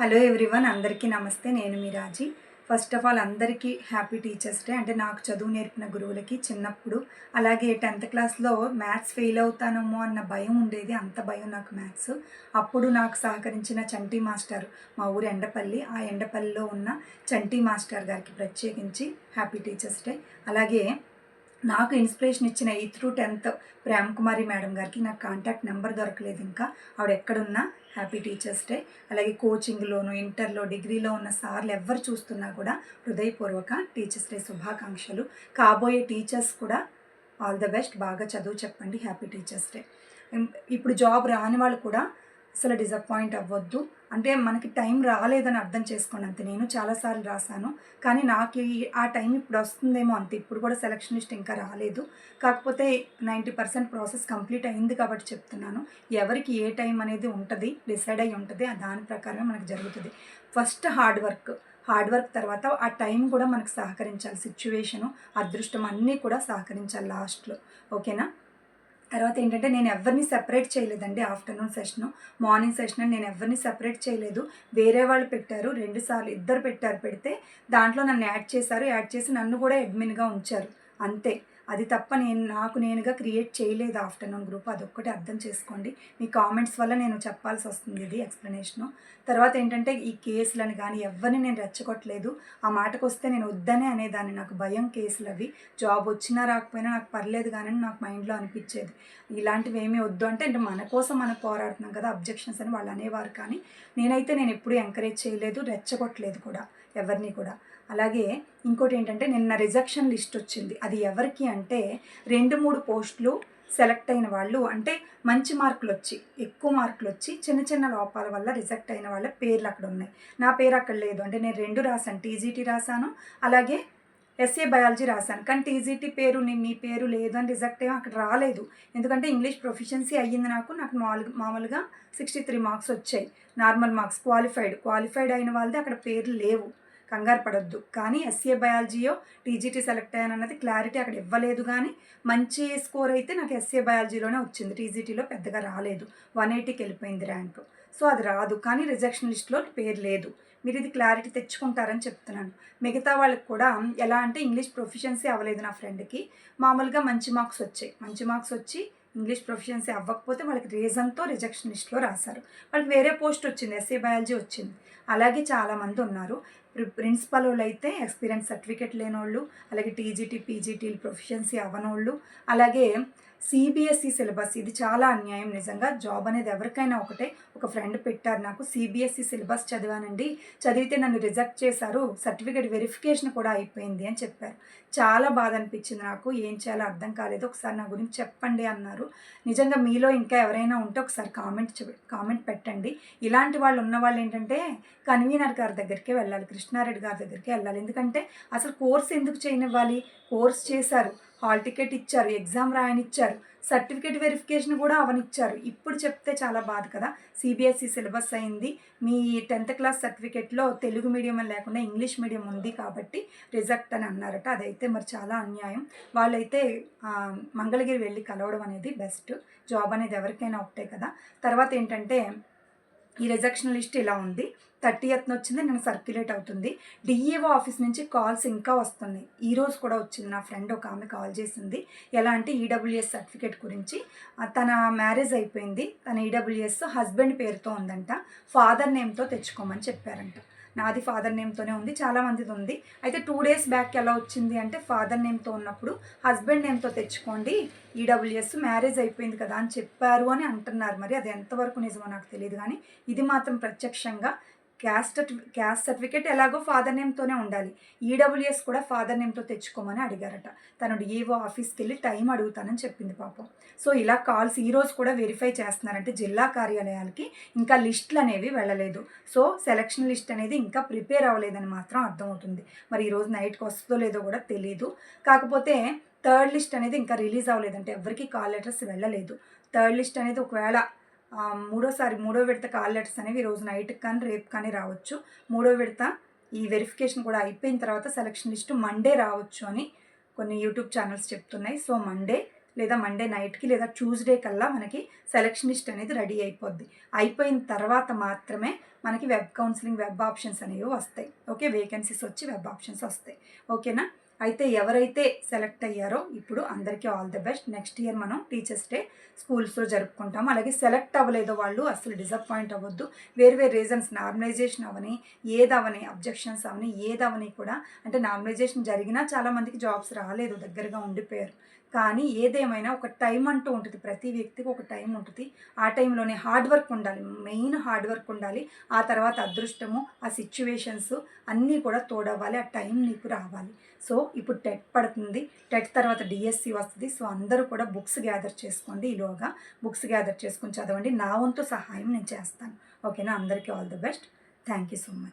Hello everyone అందరికీ నమస్తే. నేను మీ రాజీ. ఫస్ట్ ఆఫ్ ఆల్ అందరికీ హ్యాపీ టీచర్స్ డే అంటే నాకు చదువు నేర్పిన గురువులకి చిన్నప్పుడు అలాగే టెన్త్ క్లాస్లో మ్యాథ్స్ ఫెయిల్ అవుతానేమో అన్న భయం ఉండేది. అంత భయం నాకు మ్యాథ్స్ అప్పుడు నాకు సహకరించిన చంటి మాస్టర్ మా ఊరు ఎండపల్లి. ఆ ఎండపల్లిలో ఉన్న చంటి మాస్టర్ గారికి ప్రత్యేకించి హ్యాపీ టీచర్స్ డే అలాగే నాకు ఇన్స్పిరేషన్ ఇచ్చిన eighth to tenth Prem Kumari madam గారికి నాకు కాంటాక్ట్ నెంబర్ దొరకలేదు ఇంకా. ఆవిడ ఎక్కడున్నా హ్యాపీ టీచర్స్ డే. అలాగే కోచింగ్లోను ఇంటర్లో డిగ్రీలో ఉన్న సార్లు ఎవరు చూస్తున్నా కూడా హృదయపూర్వక టీచర్స్ డే శుభాకాంక్షలు. కాబోయే టీచర్స్ కూడా ఆల్ ద బెస్ట్. బాగా చదువు చెప్పండి హ్యాపీ టీచర్స్ డే. ఇప్పుడు జాబ్ రాని వాళ్ళు కూడా అసలు డిసప్పాయింట్ అవ్వద్దు. అంటే మనకి టైం రాలేదని అర్థం చేసుకోండి అంతే. నేను చాలాసార్లు రాశాను. కానీ నాకు ఆ టైం ఇప్పుడు వస్తుందేమో అంతే. ఇప్పుడు కూడా సెలక్షన్ లిస్ట్ ఇంకా రాలేదు. కాకపోతే నైంటీ పర్సెంట్ ప్రాసెస్ కంప్లీట్ అయింది కాబట్టి చెప్తున్నాను. ఎవరికి ఏ టైం అనేది ఉంటుంది డిసైడ్ అయి ఉంటుంది ఆ దాని ప్రకారమే మనకు జరుగుతుంది. First hard work hard work తర్వాత ఆ టైం కూడా మనకు సహకరించాలి. సిచ్యువేషను అదృష్టం అన్నీ కూడా సహకరించాలి లాస్ట్లో ఓకేనా తర్వాత ఏంటంటే నేను ఎవరిని సెపరేట్ చేయలేదండి ఆఫ్టర్నూన్ సెషన్ మార్నింగ్ సెషన్ నేను ఎవరిని సెపరేట్ చేయలేదు. వేరే వాళ్ళు పెట్టారు రెండు సార్లు ఇద్దరు పెట్టారు పెడితే దాంట్లో నన్ను యాడ్ చేశారు. యాడ్ చేసి నన్ను కూడా అడ్మిన్గా ఉంచారు. అంతే. అది తప్ప నేను నాకు నేనుగా క్రియేట్ చేయలేదు ఆఫ్టర్నూన్ గ్రూప్. అదొక్కటి అర్థం చేసుకోండి. మీ కామెంట్స్ వల్ల నేను చెప్పాల్సి వస్తుంది ఇది ఎక్స్ప్లెనేషను తర్వాత ఏంటంటే ఈ కేసులని కానీ ఎవరిని నేను రెచ్చగొట్టలేదు. ఆ మాటకు వస్తే నేను వద్దనే అనేదాన్ని. నాకు భయం కేసులు అవి. జాబ్ వచ్చినా రాకపోయినా నాకు పర్లేదు కానీ అని నాకు మైండ్లో అనిపించేది. ఇలాంటివి ఏమీ వద్దు అంటే అంటే మన కోసం మనం పోరాడుతున్నాం కదా అబ్జెక్షన్స్ అని వాళ్ళు అనేవారు కానీ నేనైతే నేను ఎప్పుడూ ఎంకరేజ్ చేయలేదు రెచ్చగొట్టలేదు కూడా. ఎవరిని కూడా. అలాగే ఇంకోటి ఏంటంటే నిన్న రిజెక్షన్ లిస్ట్ వచ్చింది. అది ఎవరికి అంటే రెండు మూడు పోస్టులు సెలెక్ట్ అయిన వాళ్ళు అంటే మంచి మార్కులు వచ్చి ఎక్కువ మార్కులు వచ్చి చిన్న చిన్న లోపాల వల్ల రిజెక్ట్ అయిన వాళ్ళ పేర్లు అక్కడ ఉన్నాయి. నా పేరు అక్కడ లేదు. అంటే నేను రెండు రాశాను. టీజీటీ రాశాను. అలాగే ఎస్ఏ బయాలజీ రాశాను. కానీ టీజీటీ పేరు నీ మీ పేరు లేదు అని రిజెక్ట్ ఏమో అక్కడ రాలేదు. ఎందుకంటే ఇంగ్లీష్ ప్రొఫిషియన్సీ అయ్యింది నాకు. నాకు మామూలుగా మామూలుగా సిక్స్టీ త్రీ మార్క్స్ వచ్చాయి. నార్మల్ మార్క్స్ క్వాలిఫైడ్ క్వాలిఫైడ్ అయిన వాళ్ళది అక్కడ పేర్లు లేవు. కంగారు పడొద్దు. కానీ ఎస్ఏ బయాలజీయో టీజీటీ సెలెక్ట్ అయ్యానన్నది క్లారిటీ అక్కడ ఇవ్వలేదు కానీ మంచి స్కోర్ అయితే నాకు ఎస్ఏ బయాలజీలోనే వచ్చింది. టీజీటీలో పెద్దగా రాలేదు. వన్ ఎయిటీకి వెళ్ళిపోయింది ర్యాంక్ సో అది రాదు. కానీ రిజెక్షన్ లిస్ట్లో పేరు లేదు. మీరు ఇది క్లారిటీ తెచ్చుకుంటారని చెప్తున్నాను. మిగతా వాళ్ళకి కూడా ఎలా అంటే ఇంగ్లీష్ ప్రొఫిషియన్సీ అవ్వలేదు నా ఫ్రెండ్కి మామూలుగా మంచి మార్క్స్ వచ్చాయి. మంచి మార్క్స్ వచ్చి ఇంగ్లీష్ ప్రొఫిషియన్సీ అవ్వకపోతే వాళ్ళకి రీజన్తో రిజెక్షన్ లిస్ట్లో రాశారు. వాళ్ళకి వేరే పోస్ట్ వచ్చింది. ఎస్ఏ బయాలజీ వచ్చింది. అలాగే చాలామంది ఉన్నారు. ప్రిన్సిపల్ వాళ్ళు అయితే ఎక్స్పీరియన్స్ సర్టిఫికేట్ లేనోళ్ళు అలాగే టీజీటీ పీజీటీ ప్రొఫిషియన్సీ అవ్వనోళ్ళు అలాగే సిబిఎస్ఈ సిలబస్ ఇది చాలా అన్యాయం నిజంగా. జాబ్ అనేది ఎవరికైనా ఒకటే. ఒక ఫ్రెండ్ పెట్టారు నాకు. సిబిఎస్ఈ సిలబస్ చదివానండి. చదివితే నన్ను రిజెక్ట్ చేశారు. సర్టిఫికేట్ వెరిఫికేషన్ కూడా అయిపోయింది అని చెప్పారు. చాలా బాధ అనిపించింది నాకు. ఏం చేయాలో అర్థం కాలేదు. ఒకసారి నా గురించి చెప్పండి అన్నారు. నిజంగా మీలో ఇంకా ఎవరైనా ఉంటే ఒకసారి కామెంట్ చె- కామెంట్ పెట్టండి. ఇలాంటి వాళ్ళు ఉన్న వాళ్ళు ఏంటంటే కన్వీనర్ గారి దగ్గరికి వెళ్ళాలి. కృష్ణారెడ్డి గారి దగ్గరికి వెళ్ళాలి. ఎందుకంటే అసలు కోర్స్ ఎందుకు చేయనివ్వాలి? కోర్స్ చేశారు. హాల్ టికెట్ ఇచ్చారు ఎగ్జామ్ రాయనిచ్చారు సర్టిఫికేట్ వెరిఫికేషన్ కూడా అవనిచ్చారు. ఇప్పుడు చెప్తే చాలా బాధ కదా. సిబిఎస్ఈ సిలబస్ అయింది. మీ టెన్త్ క్లాస్ సర్టిఫికేట్లో తెలుగు మీడియం అని లేకుండా ఇంగ్లీష్ మీడియం ఉంది కాబట్టి రిజెక్ట్ అని అన్నారట. అదైతే మరి చాలా అన్యాయం. వాళ్ళైతే మంగళగిరి వెళ్ళి కలవడం అనేది బెస్ట్. జాబ్ అనేది ఎవరికైనా ఒకటే కదా. తర్వాత ఏంటంటే ఈ రిజెక్షన్ లిస్ట్ ఇలా ఉంది. థర్టీ ఎత్న వచ్చింది నేను సర్క్యులేట్ అవుతుంది. డిఈఓ ఆఫీస్ నుంచి కాల్స్ ఇంకా వస్తున్నాయి. ఈ రోజు కూడా వచ్చింది నా ఫ్రెండ్ ఒక ఆమె కాల్ చేసింది. ఎలా అంటే ఈడబ్ల్యూఎస్ సర్టిఫికేట్ గురించి. తన మ్యారేజ్ అయిపోయింది. తన ఈడబ్ల్యూఎస్ హస్బెండ్ పేరుతో ఉందంట. ఫాదర్ నేమ్తో తెచ్చుకోమని చెప్పారంట. నాది ఫాదర్ నేమ్తోనే ఉంది చాలా మందిది ఉంది. అయితే టూ డేస్ బ్యాక్ ఎలా వచ్చింది అంటే ఫాదర్ నేమ్తో ఉన్నప్పుడు హస్బెండ్ నేమ్తో తెచ్చుకోండి ఈడబ్ల్యూఎస్ మ్యారేజ్ అయిపోయింది కదా అని చెప్పారు అని అంటున్నారు. మరి అది ఎంతవరకు నిజమో నాకు తెలియదు కానీ ఇది మాత్రం ప్రత్యక్షంగా క్యాస్ట్ క్యాస్ట్ సర్టిఫికేట్ ఎలాగో ఫాదర్ నేమ్తోనే ఉండాలి. ఈడబ్ల్యూఎస్ కూడా ఫాదర్ నేమ్తో తెచ్చుకోమని అడిగారట. తను డిఏఓ ఆఫీస్కి వెళ్ళి టైం అడుగుతానని చెప్పింది పాపం. సో ఇలా కాల్స్ ఈ రోజు కూడా వెరిఫై చేస్తున్నారంటే జిల్లా కార్యాలయాలకి ఇంకా లిస్టులు అనేవి వెళ్ళలేదు. సో సెలక్షన్ లిస్ట్ అనేది ఇంకా ప్రిపేర్ అవ్వలేదని మాత్రం అర్థమవుతుంది. మరి ఈరోజు నైట్కి వస్తుందో లేదో కూడా తెలియదు కాకపోతే థర్డ్ లిస్ట్ అనేది ఇంకా రిలీజ్ అవ్వలేదంటే. ఎవరికి కాల్ లెటర్స్ వెళ్ళలేదు. థర్డ్ లిస్ట్ అనేది ఒకవేళ మూడోసారి మూడో విడత కాల్ లెటర్స్ అనేవి ఈరోజు నైట్ కానీ రేపు కానీ రావచ్చు. మూడో విడత ఈ వెరిఫికేషన్ కూడా అయిపోయిన తర్వాత సెలక్షన్ లిస్ట్ మండే రావచ్చు అని కొన్ని యూట్యూబ్ ఛానల్స్ చెప్తున్నాయి. సో మండే లేదా మండే నైట్కి లేదా ట్యూస్డే కల్లా మనకి సెలక్షనిస్ట్ అనేది రెడీ అయిపోద్ది. అయిపోయిన తర్వాత మాత్రమే మనకి వెబ్ కౌన్సిలింగ్ వెబ్ ఆప్షన్స్ అనేవి వస్తాయి. ఓకే వేకెన్సీస్ వచ్చి వెబ్ ఆప్షన్స్ వస్తాయి. ఓకేనా? అయితే ఎవరైతే సెలెక్ట్ అయ్యారో ఇప్పుడు అందరికీ all the best. Next year మనం టీచర్స్ డే స్కూల్స్లో జరుపుకుంటాం. అలాగే సెలెక్ట్ అవ్వలేదో వాళ్ళు అసలు డిసప్పాయింట్ అవ్వద్దు. వేరు వేరు రీజన్స్ నార్మలైజేషన్ అవని ఏదవని అబ్జెక్షన్స్ అవని ఏదవని కూడా అంటే నార్మలైజేషన్ జరిగినా చాలామందికి జాబ్స్ రాలేదు దగ్గరగా ఉండిపోయారు. కానీ ఏదేమైనా ఒక టైం అంటూ ఉంటుంది. ప్రతి వ్యక్తికి ఒక టైం ఉంటుంది. ఆ టైంలోనే హార్డ్ వర్క్ ఉండాలి. మెయిన్ హార్డ్ వర్క్ ఉండాలి. ఆ తర్వాత అదృష్టము ఆ సిచ్యువేషన్స్ అన్నీ కూడా తోడవ్వాలి. ఆ టైం నీకు రావాలి. సో ఇప్పుడు టెట్ పడుతుంది. టెట్ తర్వాత డిఎస్సి వస్తుంది. సో అందరూ కూడా బుక్స్ గ్యాదర్ చేసుకోండి ఈలోగా. బుక్స్ గ్యాదర్ చేసుకొని చదవండి. నా వంతు సహాయం నేను చేస్తాను. ఓకేనా? అందరికీ all the best. Thank you so much.